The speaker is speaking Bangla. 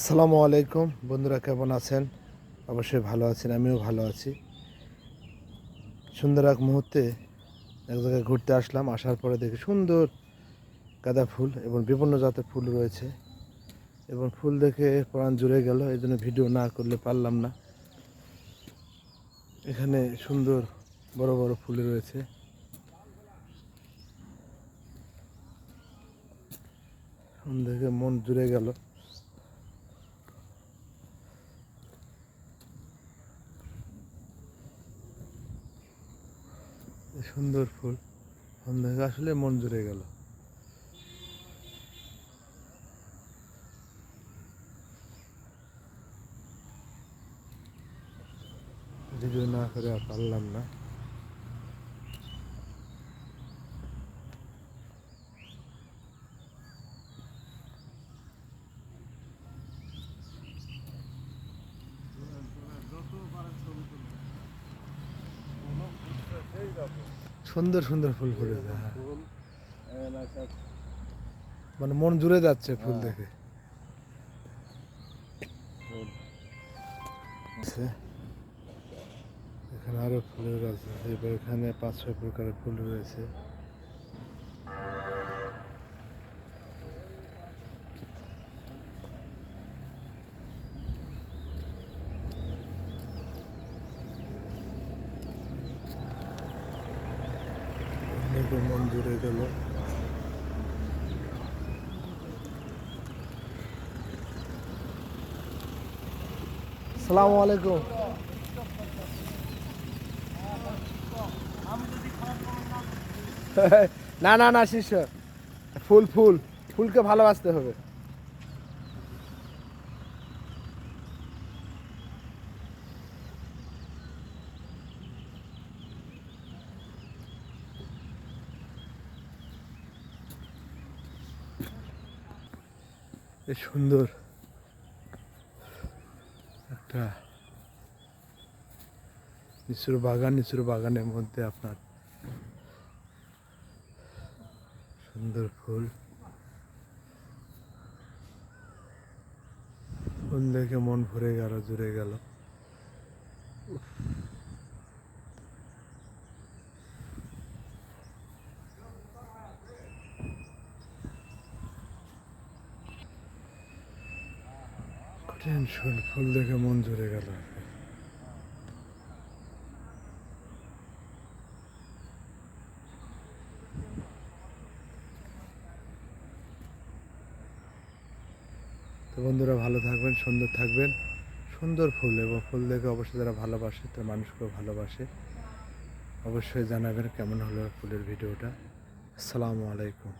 আসসালামু আলাইকুম। বন্ধুরা কেমন আছেন? অবশ্যই ভালো আছেন, আমিও ভালো আছি। সুন্দর এক মুহূর্তে এক জায়গায় ঘুরতে আসলাম, আসার পরে দেখি সুন্দর গাঁদা ফুল এবং বিভিন্ন জাতের ফুল রয়েছে এবং ফুল দেখে প্রাণ জুড়ে গেল, এই জন্য ভিডিও না করলে পারলাম না। এখানে সুন্দর বড় বড় ফুল রয়েছে। দেখে মন জুড়ে গেল। সুন্দর ফুল। সন্ধ্যা আসলে মন জুড়ে গেল। ভিডিও না করে পারলাম না। সুন্দর সুন্দর ফুল ফুটেছে হ্যাঁ। মানে মন জুড়ে যাচ্ছে ফুল দেখে। এখানে আরও ফুলের গাছ আছে এবার এখানে পাঁচ ছয় প্রকারের ফুল রয়েছে। দেখে মন জুড়ে গেল। সালামু আলাইকুম না না না, শিষ্য। ফুল ফুল, ফুলকে ভালোবাসতে হবে। সুন্দর। একটা নিচুর বাগান, নিচুর বাগানের মধ্যে আপনার সুন্দর ফুল। ফুল দেখে মন ভরে গেল, জুড়ে গেল। ফুল ফুল দেখে মন জুড়ে গেল। তো বন্ধুরা, ভালো থাকবেন, সুন্দর থাকবেন। সুন্দর ফুল এবং ফুল দেখে অবশ্যই যারা ভালোবাসে, তার মানুষকেও ভালোবাসে। অবশ্যই জানাবেন কেমন হলো ফুলের ভিডিওটা। আসসালামু আলাইকুম।